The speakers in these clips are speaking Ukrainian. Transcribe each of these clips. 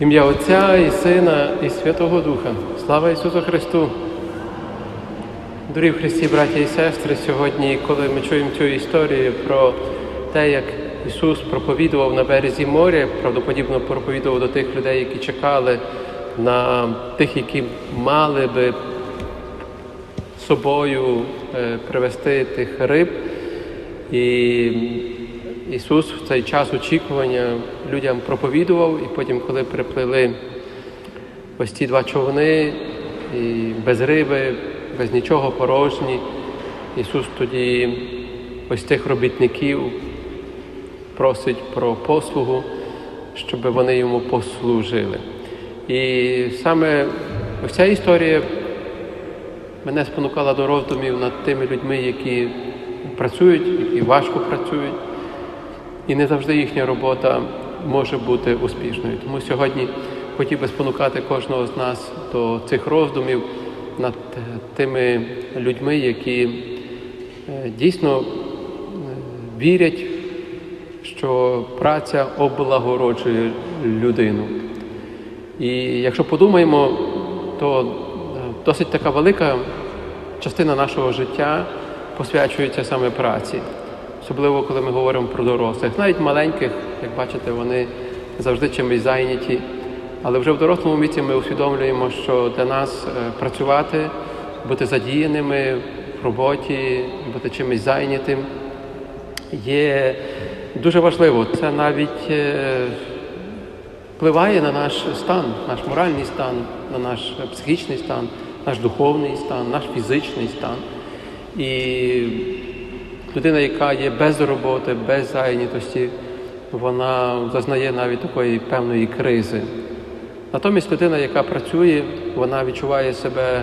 Ім'я Отця і Сина, і Святого Духа. Слава Ісусу Христу! Дорогі Христі, браті і сестри, сьогодні, коли ми чуємо цю історію про те, як Ісус проповідував на березі моря, правдоподібно проповідував до тих людей, які чекали на тих, які мали би собою е, привести тих риб. І Ісус в цей час очікування людям проповідував, і потім, коли приплили ось ці два човни, і без риби, без нічого порожні, Ісус тоді ось тих робітників просить про послугу, щоб вони йому послужили. І саме ось ця історія мене спонукала до роздумів над тими людьми, які працюють, які важко працюють, і не завжди їхня робота може бути успішною. Тому сьогодні хотів би спонукати кожного з нас до цих роздумів над тими людьми, які е, дійсно е, вірять, що праця облагороджує людину. І якщо подумаємо, то е, досить така велика частина нашого життя посвячується саме праці, особливо коли ми говоримо про дорослих. Навіть маленьких, як бачите, вони завжди чимось зайняті. Але вже в дорослому віці ми усвідомлюємо, що для нас е, працювати, бути задіяними в роботі, бути чимось зайнятим є дуже важливо. Це навіть е, впливає на наш стан, наш моральний стан, на наш психічний стан, наш духовний стан, наш фізичний стан. І людина, яка є без роботи, без зайнятості, вона зазнає навіть такої певної кризи. Натомість людина, яка працює, вона відчуває себе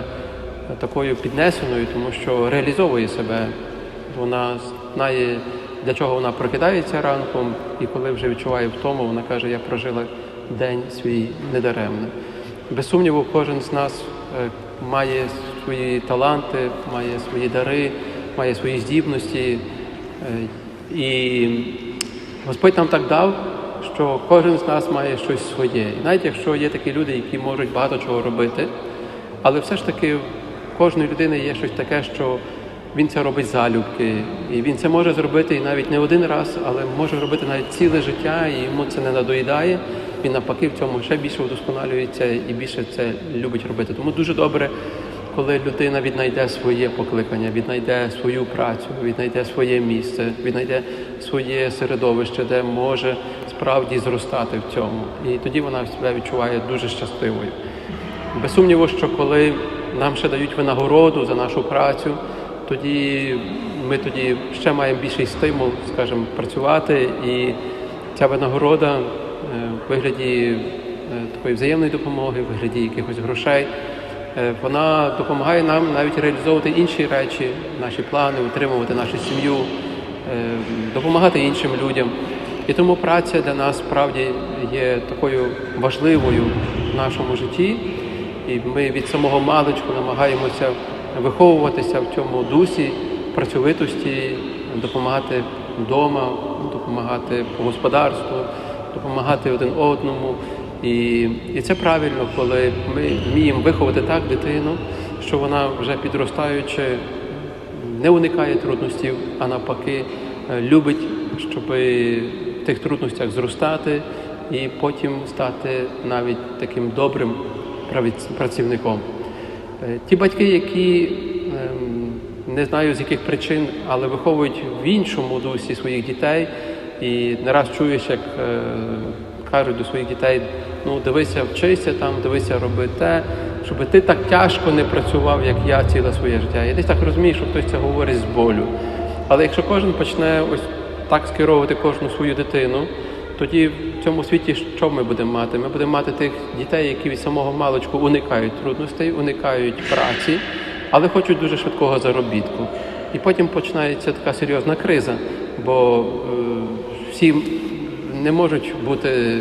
такою піднесеною, тому що реалізовує себе. Вона знає, для чого вона прокидається ранком, і коли вже відчуває втому, вона каже, я прожила день свій недаремно. Без сумніву, кожен з нас е, має свої таланти, має свої дари, має свої здібності. Е, І Господь нам так дав, що кожен з нас має щось своє. І навіть якщо є такі люди, які можуть багато чого робити, але все ж таки в кожної людини є щось таке, що він це робить залюбки. І він це може зробити і навіть не один раз, але може робити навіть ціле життя, і йому це не надоїдає. Він навпаки в цьому ще більше вдосконалюється і більше це любить робити. Тому дуже добре, коли людина віднайде своє покликання, віднайде свою працю, віднайде своє місце, віднайде своє середовище, де може справді зростати в цьому. І тоді вона себе відчуває дуже щасливою. Без сумніву, що коли нам ще дають винагороду за нашу працю, тоді ми тоді ще маємо більший стимул, скажімо, працювати. І ця винагорода е, в вигляді е, такої взаємної допомоги, в вигляді якихось грошей, вона допомагає нам навіть реалізовувати інші речі, наші плани, утримувати нашу сім'ю, допомагати іншим людям. І тому праця для нас справді є такою важливою в нашому житті. І ми від самого маличку намагаємося виховуватися в цьому дусі, працьовитості, допомагати вдома, допомагати по господарству, допомагати один одному. І, і це правильно, коли ми вміємо виховати так дитину, що вона вже підростаючи не уникає трудностей, а навпаки любить, щоб в тих трудностях зростати і потім стати навіть таким добрим працівником. Ті батьки, які не знаю з яких причин, але виховують в іншому дусі своїх дітей, і не раз чуєш, як кажуть до своїх дітей: ну дивися, вчися там, дивися, роби те, щоб ти так тяжко не працював, як я ціле своє життя. Я десь так розумію, що хтось це говорить з болю. Але якщо кожен почне ось так скеровувати кожну свою дитину, тоді в цьому світі що ми будемо мати? Ми будемо мати тих дітей, які від самого маличку уникають трудностей, уникають праці, але хочуть дуже швидкого заробітку. І потім починається така серйозна криза, бо е, всі не можуть бути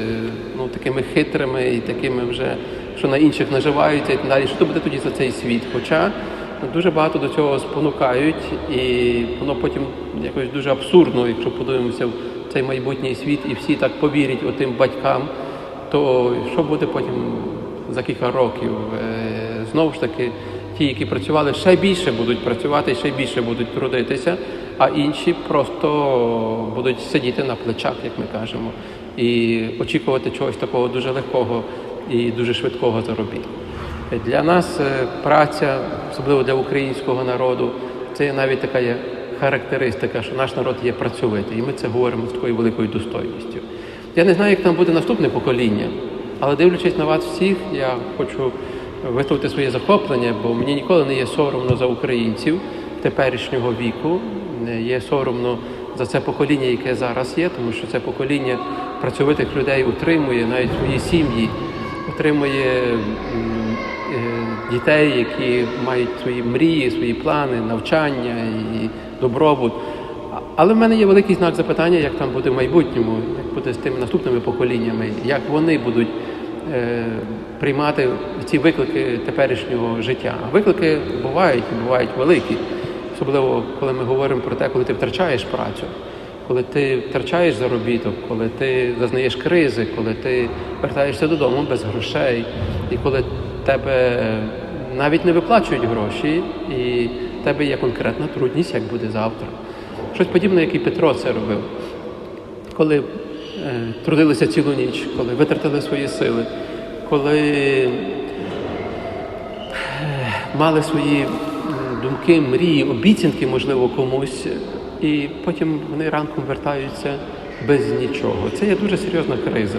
ну, такими хитрими і такими вже, що на інших наживаються і так далі. Що буде тоді за цей світ? Хоча дуже багато до цього спонукають, і воно потім якось дуже абсурдно, якщо подивимося в цей майбутній світ, і всі так повірять отим батькам, то що буде потім за кілька років? Е, Знову ж таки, ті, які працювали, ще більше будуть працювати, ще більше будуть трудитися, а інші просто будуть сидіти на плечах, як ми кажемо, і очікувати чогось такого дуже легкого і дуже швидкого заробітку. Для нас е, праця, особливо для українського народу, це навіть така є характеристика, що наш народ є працьовитий, і ми це говоримо з такою великою достойністю. Я не знаю, як там буде наступне покоління, але дивлячись на вас всіх, я хочу висловити своє захоплення, бо мені ніколи не є соромно за українців теперішнього віку, є соромно за це покоління, яке зараз є, тому що це покоління працьовитих людей утримує навіть свої сім'ї, утримує е, дітей, які мають свої мрії, свої плани, навчання і добробут. Але в мене є великий знак запитання, як там буде в майбутньому, як буде з тими наступними поколіннями, як вони будуть е, приймати ці виклики теперішнього життя. А виклики бувають і бувають великі, особливо коли ми говоримо про те, коли ти втрачаєш працю, коли ти втрачаєш заробіток, коли ти зазнаєш кризи, коли ти вертаєшся додому без грошей, і коли тебе навіть не виплачують гроші, і в тебе є конкретна трудність, як буде завтра. Щось подібне, як і Петро це робив коли е, трудилися цілу ніч, коли витратили свої сили, коли е, мали свої думки, мрії, обіцянки, можливо, комусь, і потім вони ранком вертаються без нічого. Це є дуже серйозна криза.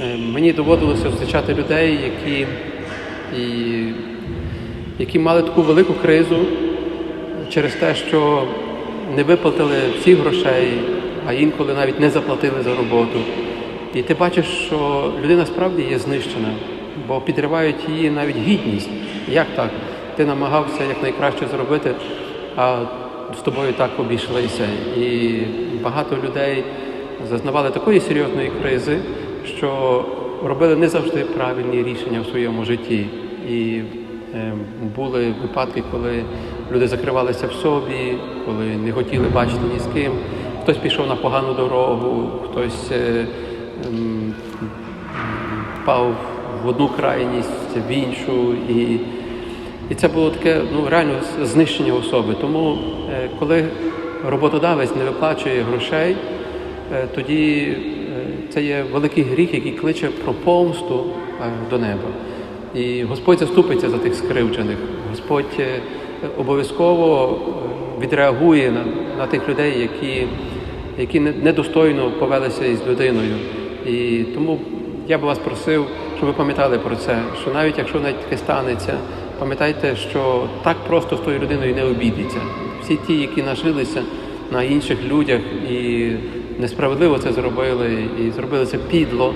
Е, Мені доводилося зустрічати людей, які, і, які мали таку велику кризу через те, що не виплатили всіх грошей, а інколи навіть не заплатили за роботу. І ти бачиш, що людина справді є знищена, бо підривають її навіть гідність. Як так? Ти намагався якнайкраще зробити, а з тобою так обійшлися. І багато людей зазнавали такої серйозної кризи, що робили не завжди правильні рішення в своєму житті. І Е, Були випадки, коли люди закривалися в собі, коли не хотіли бачити ні з ким. Хтось пішов на погану дорогу, хтось е, впав в одну крайність, в іншу. І, і це було таке ну, реально знищення особи. Тому, е, коли роботодавець не виплачує грошей, е, тоді е, це є великий гріх, який кличе про помсту до неба. І Господь заступиться за тих скривджених. Господь обов'язково відреагує на, на тих людей, які, які не- недостойно повелися із людиною. І тому я би вас просив, щоб ви пам'ятали про це, що навіть якщо навіть таке станеться, пам'ятайте, що так просто з тою людиною не обійдеться. Всі ті, які нажилися на інших людях і несправедливо це зробили, і зробили це підло,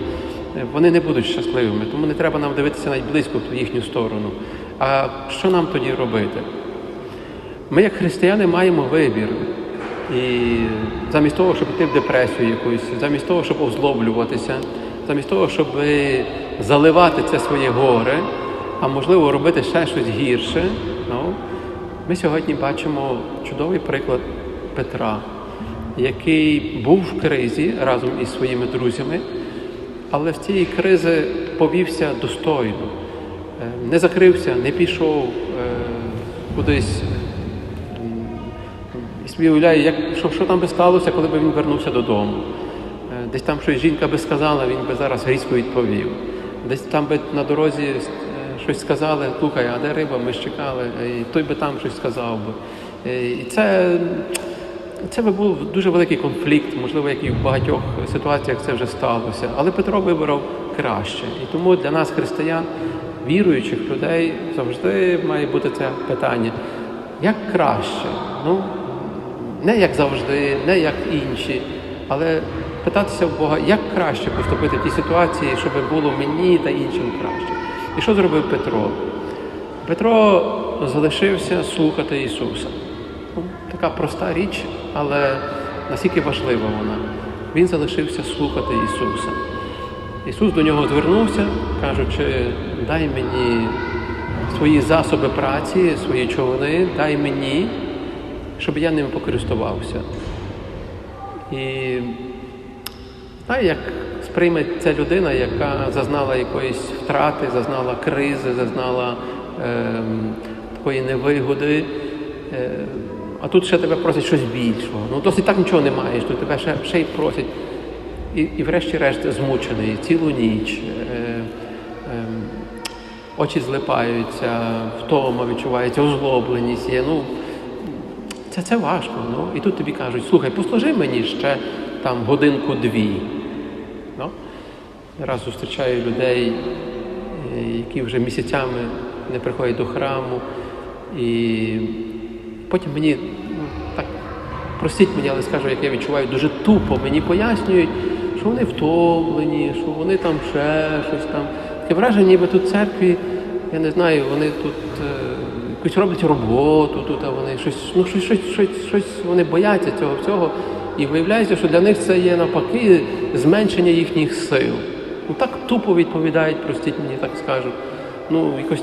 вони не будуть щасливими. Тому не треба нам дивитися навіть близько в їхню сторону. А що нам тоді робити? Ми, як християни, маємо вибір. І замість того, щоб йти в депресію якусь, замість того, щоб озлоблюватися, замість того, щоб заливати це своє горе, а можливо робити ще щось гірше, ну, ми сьогодні бачимо чудовий приклад Петра, який був в кризі разом із своїми друзями, але в цієї кризи повівся достойно, Е, не закрився, не пішов е, кудись. І собі уявляю, як, що, що там би сталося, коли б він вернувся додому. Е, Десь там щось жінка би сказала, він би зараз різко відповів. Десь там би на дорозі щось сказали, слухай, а де риба, ми ж чекали, і той би там щось сказав би. Е, І це, це би був дуже великий конфлікт, можливо, як і в багатьох ситуаціях це вже сталося. Але Петро вибрав краще. І тому для нас, християн, віруючих людей, завжди має бути це питання. Як краще? Ну, не як завжди, не як інші, але питатися в Бога, як краще поступити в тій ситуації, щоб було мені та іншим краще. І що зробив Петро? Петро залишився слухати Ісуса. Така проста річ, але наскільки важлива вона. Він залишився слухати Ісуса. Ісус до нього звернувся, кажучи, дай мені свої засоби праці, свої човни, дай мені, щоб я ним покористувався. І знає, як сприйме ця людина, яка зазнала якоїсь втрати, зазнала кризи, зазнала ем, такої невигоди. Е, а тут ще тебе просять щось більшого. Ну досить так нічого не маєш, тут тебе ще, ще й просять. І, і врешті-решт змучений цілу ніч. Е, е, очі злипаються, втома відчувається, озлобленість є. Ну, це, це важко. Ну. І тут тобі кажуть, слухай, послужи мені ще там годинку-дві. Раз зустрічаю людей, е, які вже місяцями не приходять до храму. І потім мені ну, так простіть мені, але скажу, як я відчуваю, дуже тупо мені пояснюють, що вони втомлені, що вони там ще щось там. Таке враження, ніби тут церкві, я не знаю, вони тут е, якусь роблять роботу, тут, а вони щось, ну, щось, щось, щось, щось вони бояться цього всього. І виявляється, що для них це є навпаки зменшення їхніх сил. Ну так тупо відповідають, простіть мені, так скажу. Ну, якось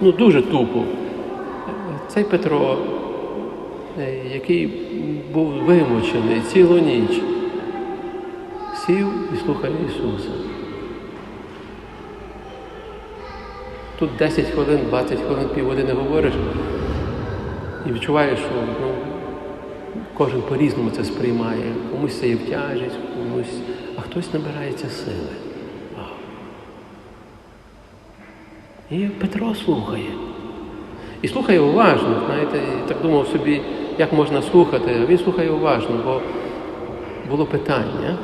ну, дуже тупо. Цей Петро, е, який був вимучений цілу ніч, сів і слухає Ісуса. Тут 10 хвилин, 20 хвилин, півгодини говориш і відчуваєш, що ну, кожен по-різному це сприймає. Комусь це є в тяжість, комусь, а хтось набирається сили. Вау. І Петро слухає. І слухає уважно, знаєте, і так думав собі, як можна слухати, а він слухає уважно, бо було питання.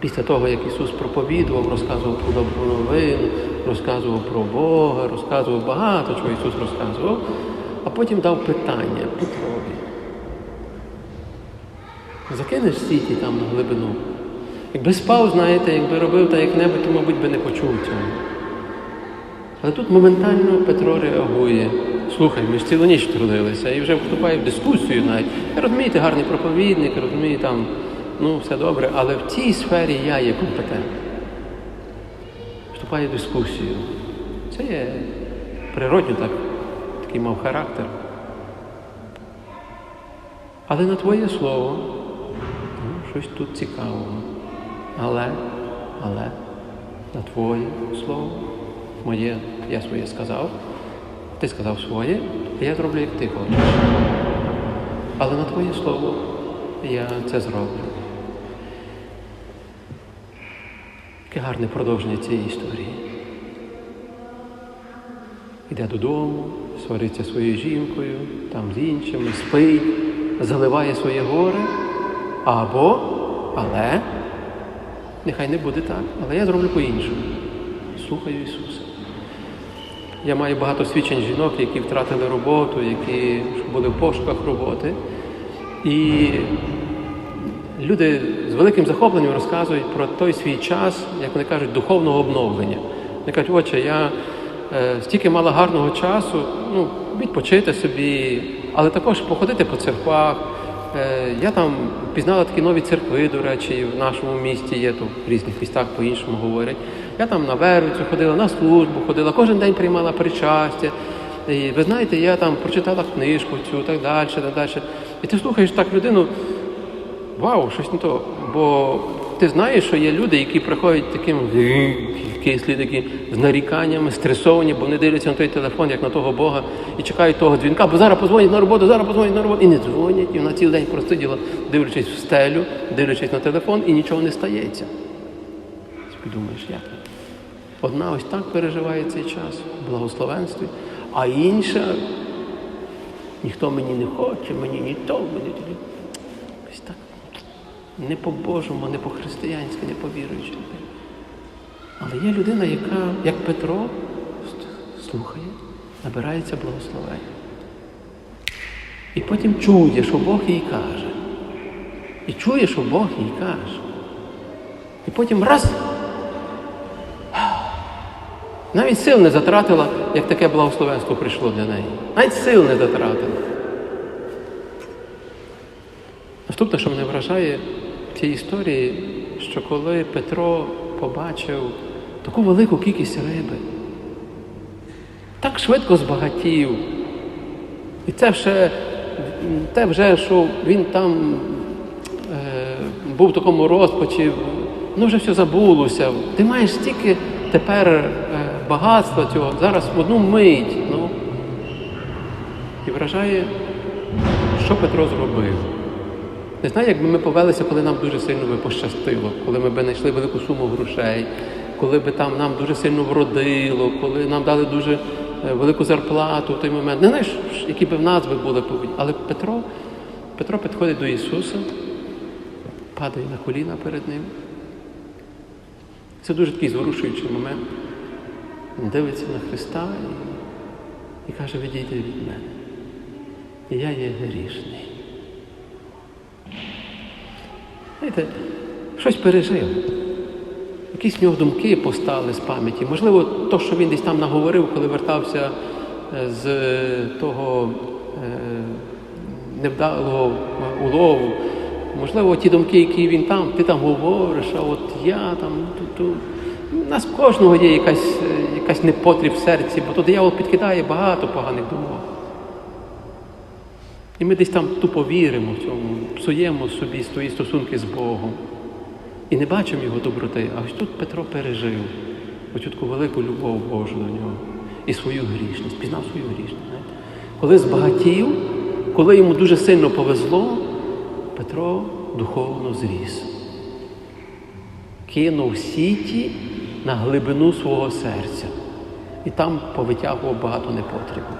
Після того, як Ісус проповідував, розказував про добру новину, розказував про Бога, розказував багато чого Ісус розказував, а потім дав питання Петрові. Закинеш сіті там на глибину. Якби спав, знаєте, якби робив так як-небудь, то, мабуть, би не почув цього. Але тут моментально Петро реагує. Слухай, ми ж цілу ніч трудилися і вже вступає в дискусію навіть. Розумієте, гарний проповідник, розумію, там, ну, все добре, але в цій сфері я є компетентний. Вступає в дискусію. Це є природньо так, такий мав характер. Але на твоє слово, ну, щось тут цікавого. Але, але, на твоє слово моє, я своє сказав, ти сказав своє, а я зроблю, як ти хочеш. Але на твоє слово я це зроблю. Яке гарне продовження цієї історії. Йде додому, свариться своєю жінкою, там з іншими, спить, заливає своє горе. Або, але, нехай не буде так, але я зроблю по-іншому. Слухаю Ісуса. Я маю багато свідчень жінок, які втратили роботу, які були в пошуках роботи. І люди з великим захопленням розказують про той свій час, як вони кажуть, духовного обновлення. Вони кажуть, отче, я е, стільки мала гарного часу, ну, відпочити собі, але також походити по церквах. Е, я там пізнала такі нові церкви, до речі, в нашому місті є, то в різних містах по-іншому говорять. Я там на Вервицю ходила, на службу ходила, кожен день приймала причастя. І ви знаєте, я там прочитала книжку цю, так далі, так далі. І ти слухаєш так людину, вау, щось не то. Бо ти знаєш, що є люди, які приходять таким кислі, такі з наріканнями, стресовані, бо не дивляться на той телефон, як на того Бога, і чекають того дзвінка, бо зараз позвонять на роботу, зараз позвонять на роботу. І не дзвонять, і вона цілий день просиділа, дивлячись в стелю, дивлячись на телефон, і нічого не стається. Ти думаєш, як? Одна ось так переживає цей час в благословенстві, а інша ніхто мені не хоче, мені ні то, мені. Ось так. Не по-божому, не по-християнськи, не по-віруючи. Але є людина, яка, як Петро, слухає, набирається благословення. І потім чує, що Бог їй каже. І чує, що Бог їй каже. І потім раз. Навіть сил не затратила, як таке благословенство прийшло для неї. Навіть сил не затратила. Наступне, що мене вражає цій історії, що коли Петро побачив таку велику кількість риби, так швидко збагатів. І це вже, те вже, що він там е, був в такому розпачі, воно вже все забулося. Ти маєш стільки тепер е, багатства цього, зараз в одну мить. Ну. І вражає, що Петро зробив. Не знаю, як би ми повелися, коли нам дуже сильно би пощастило, коли ми б знайшли велику суму грошей, коли би там нам дуже сильно вродило, коли нам дали дуже е, велику зарплату в той момент. Не знаєш, які б в нас би були повинні. Але Петро, Петро підходить до Ісуса, падає на коліна перед Ним. Це дуже такий зворушуючий момент. Він дивиться на Христа і, і каже, відійди від мене. І я є грішний. Знаєте, щось пережив. Якісь в нього думки постали з пам'яті. Можливо, то, що він десь там наговорив, коли вертався е, з того е, невдалого улову. Можливо, ті думки, які він там, ти там говориш, а от я там. Ту, ту. У нас кожного є якась, е, якась непотріб в серці, бо то диявол підкидає багато поганих думок. І ми десь там тупо віримо в цьому, псуємо собі свої стосунки з Богом. І не бачимо його доброти. А ось тут Петро пережив оцю таку велику любов Божу до нього і свою грішність, пізнав свою грішність. Знаєте? Коли збагатів, коли йому дуже сильно повезло, Петро духовно зріс. Кинув сіті на глибину свого серця. І там повитягував багато непотрібу.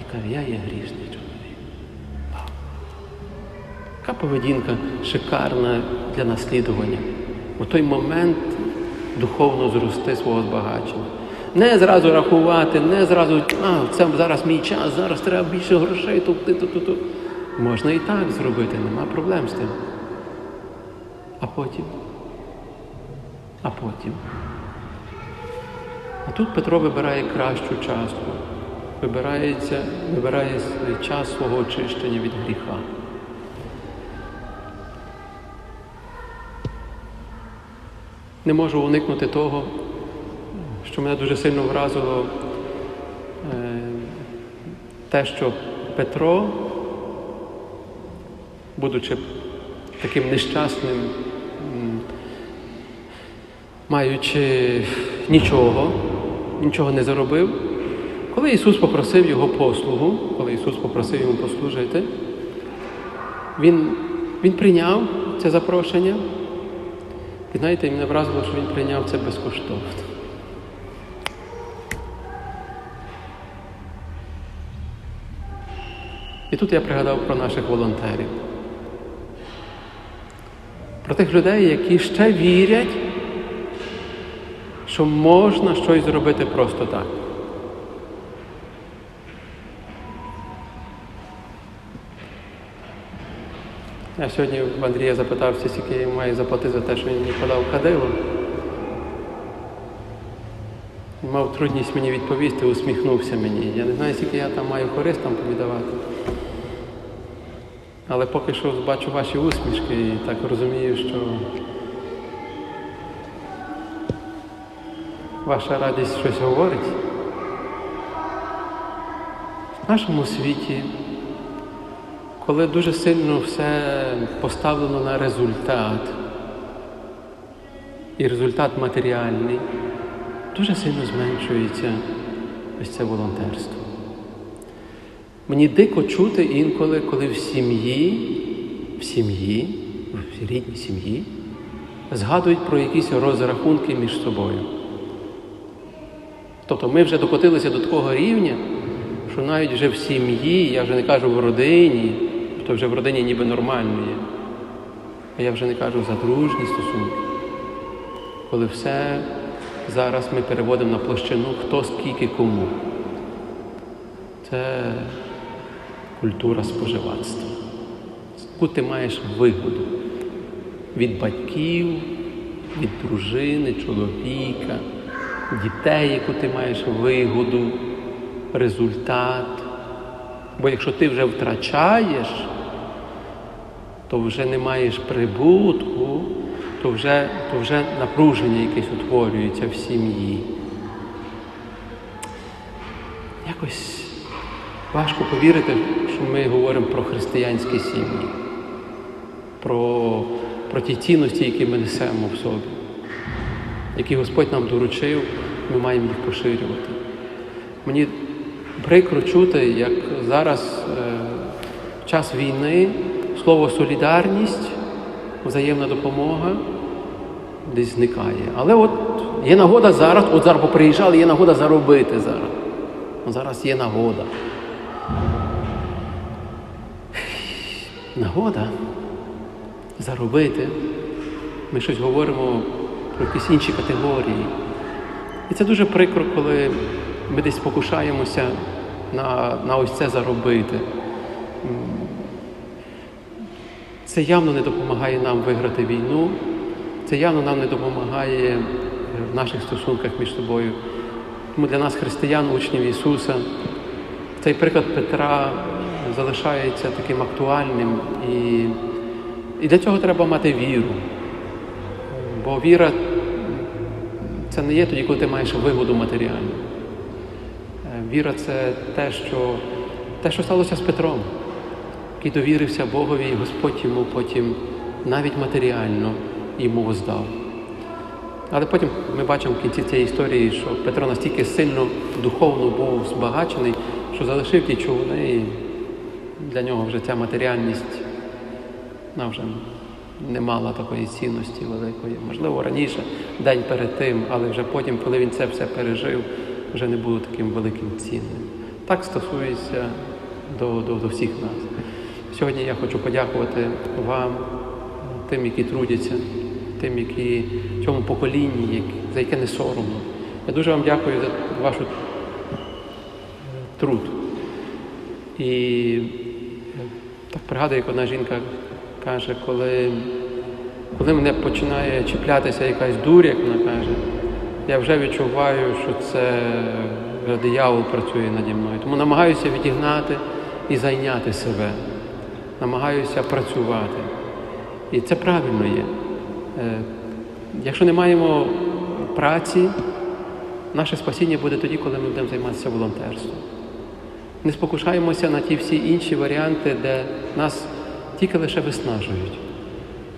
І каже, я є грішний Яка поведінка шикарна для наслідування. У той момент духовно зрости свого збагачення. Не зразу рахувати, не зразу, а, це зараз мій час, зараз треба більше грошей, тут, тут, тут, тут. Можна і так зробити, нема проблем з тим. А потім. А потім. А тут Петро вибирає кращу частку, вибирається, вибирає час свого очищення від гріха. Не можу уникнути того, що мене дуже сильно вразило е, те, що Петро, будучи таким нещасним, маючи нічого, нічого не заробив, коли Ісус попросив його послугу, коли Ісус попросив йому послужити, Він, він прийняв це запрошення. І знаєте, мене вразило, що він прийняв це безкоштовно. І тут я пригадав про наших волонтерів, про тих людей, які ще вірять, що можна щось зробити просто так. Я сьогодні в Андрія запитався, скільки я маю заплатити за те, що він мені подав кадило. Мав трудність мені відповісти, усміхнувся мені. Я не знаю, скільки я там маю користам повідавати. Але поки що бачу ваші усмішки і так розумію, що ваша радість щось говорить. В нашому світі коли дуже сильно все поставлено на результат, і результат матеріальний, дуже сильно зменшується ось це волонтерство. Мені дико чути інколи, коли в сім'ї, в сім'ї, в рідній сім'ї, згадують про якісь розрахунки між собою. Тобто ми вже докотилися до такого рівня, що навіть вже в сім'ї, я вже не кажу в родині, то вже в родині ніби нормально є. А я вже не кажу за дружні стосунки. Коли все зараз ми переводимо на площину хто скільки кому. Це культура споживацтва. Яку ти маєш вигоду від батьків, від дружини, чоловіка, дітей, яку ти маєш вигоду, результат. Бо якщо ти вже втрачаєш, то вже не маєш прибутку, то вже, то вже напруження якесь утворюється в сім'ї. Якось важко повірити, що ми говоримо про християнські сім'ї, про про ті цінності, які ми несемо в собі, які Господь нам доручив, ми маємо їх поширювати. Мені прикро чути, як зараз е, час війни слово солідарність, взаємна допомога десь зникає. Але от є нагода зараз, от зараз поприїжджали, є нагода заробити зараз. Зараз є нагода. Нагода заробити. Ми щось говоримо про якісь інші категорії. І це дуже прикро, коли ми десь покушаємося на, на ось це заробити. Це явно не допомагає нам виграти війну, це явно нам не допомагає е, в наших стосунках між собою. Тому для нас, християн, учнів Ісуса, цей приклад Петра залишається таким актуальним. І, і для цього треба мати віру. Бо віра це не є тоді, коли ти маєш вигоду матеріальну. Е, Віра це те, що, те, що сталося з Петром, який довірився Богові, і Господь йому потім навіть матеріально йому воздав. Але потім ми бачимо в кінці цієї історії, що Петро настільки сильно духовно був збагачений, що залишив ті човни, і для нього вже ця матеріальність вона вже не мала такої цінності великої. Можливо, раніше, день перед тим, але вже потім, коли він це все пережив, вже не було таким великим цінним. Так стосується до, до, до всіх нас. Сьогодні я хочу подякувати вам, тим, які трудяться, тим, які в цьому поколінні, за яке не соромно. Я дуже вам дякую за вашу е, труд. І е, так пригадую, як одна жінка каже, коли, коли мене починає чіплятися якась дурь, як вона каже, я вже відчуваю, що це диявол працює наді мною. Тому намагаюся відігнати і зайняти себе. Намагаюся працювати. І це правильно є. Е, Якщо не маємо праці, наше спасіння буде тоді, коли ми будемо займатися волонтерством. Не спокушаємося на ті всі інші варіанти, де нас тільки лише виснажують.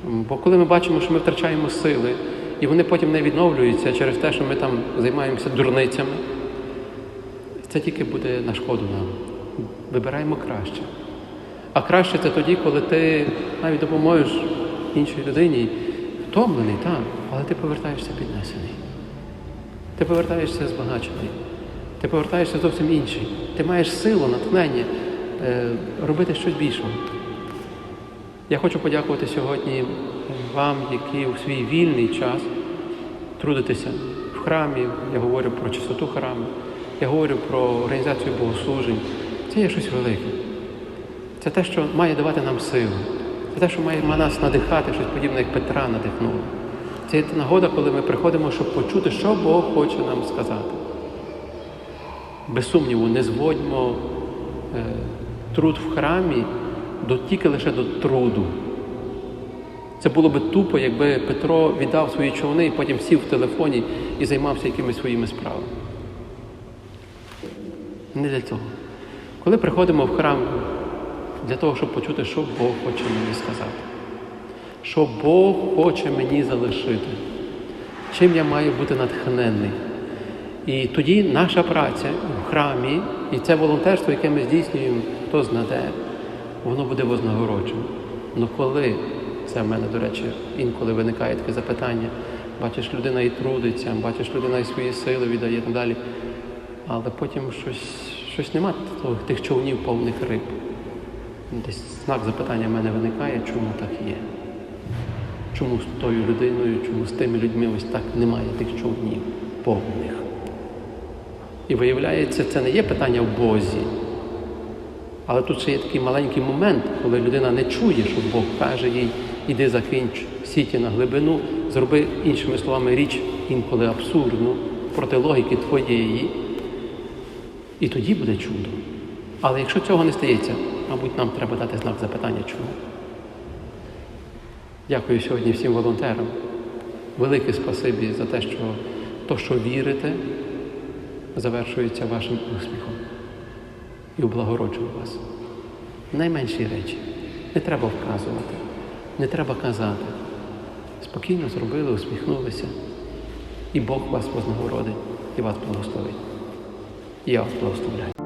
Бо коли ми бачимо, що ми втрачаємо сили, і вони потім не відновлюються через те, що ми там займаємося дурницями, це тільки буде на шкоду нам. Вибираємо краще. А краще це тоді, коли ти навіть допоможеш іншій людині, втомлений, так, але ти повертаєшся піднесений. Ти повертаєшся збагачений. Ти повертаєшся зовсім інший. Ти маєш силу, натхнення е, робити щось більшого. Я хочу подякувати сьогодні вам, які у свій вільний час трудитеся в храмі. Я говорю про чистоту храму, я говорю про організацію богослужень. Це є щось велике. Це те, що має давати нам силу. Це те, що має нас надихати, щось подібне, як Петра надихнуло. Це є та нагода, коли ми приходимо, щоб почути, що Бог хоче нам сказати. Без сумніву, не зводьмо е, труд в храмі до, тільки лише до труду. Це було би тупо, якби Петро віддав свої човни і потім сів в телефоні і займався якимись своїми справами. Не для цього. Коли приходимо в храм для того, щоб почути, що Бог хоче мені сказати, що Бог хоче мені залишити, чим я маю бути натхненний. І тоді наша праця в храмі і це волонтерство, яке ми здійснюємо, хто знаде, воно буде вознагороджено. Ну коли, це в мене, до речі, інколи виникає таке запитання, бачиш, людина і трудиться, бачиш, людина і свої сили віддає і так далі. Але потім щось, щось нема тих човнів повних риб. Десь знак запитання в мене виникає, чому так є. Чому з тою людиною, чому з тими людьми ось так немає тих човнів повних. І виявляється, це не є питання в Бозі. Але тут ще є такий маленький момент, коли людина не чує, що Бог каже їй, іди закінч сіті на глибину, зроби іншими словами річ інколи абсурдну, проти логіки твоєї. І тоді буде чудо. Але якщо цього не стається, мабуть, нам треба дати знак запитання, чому. Дякую сьогодні всім волонтерам. Велике спасибі за те, що то, що вірите, завершується вашим успіхом. І облагороджую вас. Найменші речі. Не треба вказувати, не треба казати. спокійно зробили, усміхнулися. І Бог вас вознагородить, і вас благословить. Я вас благословляю.